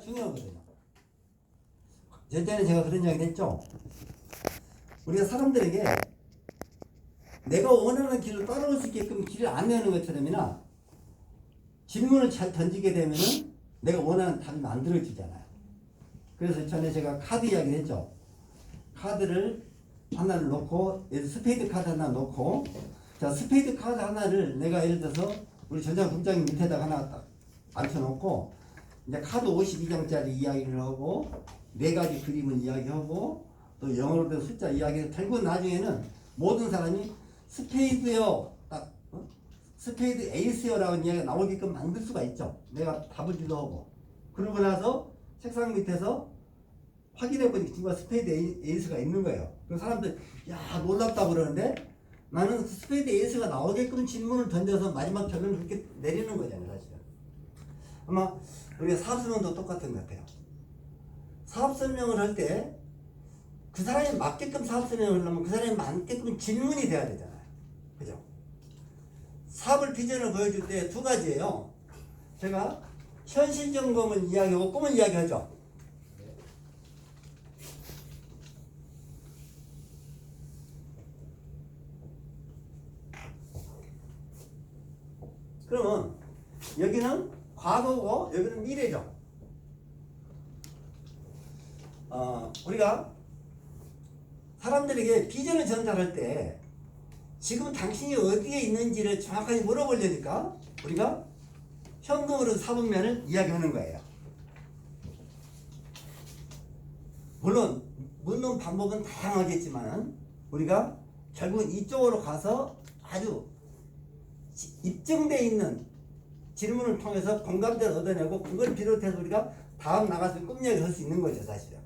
중요하거든요. 예전에 제가 그런 이야기 했죠. 우리가 사람들에게 내가 원하는 길로 따라올 수 있게끔 길을 안내하는 것처럼이나 질문을 잘 던지게 되면은 내가 원하는 답이 만들어지잖아요. 그래서 전에 제가 카드 이야기를 했죠. 카드를 하나를 놓고 스페이드 카드 하나 놓고 자 스페이드 카드 하나를 내가 예를 들어서 우리 전자국장 밑에다가 하나 딱 앉혀놓고 이제 카드 52장짜리 이야기를 하고 네 가지 그림을 이야기하고 또 영어로 된 숫자 이야기를 들고 나중에는 모든 사람이 스페이드요 딱 어? 스페이드 에이스요라는 이야기가 나오게끔 만들 수가 있죠. 내가 답을 주도 하고 그러고 나서 책상 밑에서 확인해 보니 누가 스페이드 에이- 에이스가 있는 거예요. 그 사람들 야 놀랍다 그러는데 나는 그 스페이드 에이스가 나오게끔 질문을 던져서 마지막 결론을 그렇게 내리는 거잖아요, 사실은. 아마 우리가 사업 설명도 똑같은 것 같아요. 사업 설명을 할 때 그 사람이 맞게끔 사업 설명을 하려면 그 사람이 맞게끔 질문이 돼야 되잖아요. 그죠? 사업을 비전을 보여줄 때 두 가지예요. 제가 현실 점검을 이야기하고 꿈을 이야기하죠. 그러면 여기는 과거고 여기는 미래죠. 어, 우리가 사람들에게 비전을 전달할 때 지금 당신이 어디에 있는지를 정확하게 물어보려니까 우리가 현금으로 사분면을 이야기하는 거예요. 물론 묻는 방법은 다양하겠지만 우리가 결국은 이쪽으로 가서 아주 지- 입증돼 있는 질문을 통해서 공감대를 얻어내고 그걸 비롯해서 우리가 다음 나가서 꿈 이야기를 할 수 있는 거죠 사실은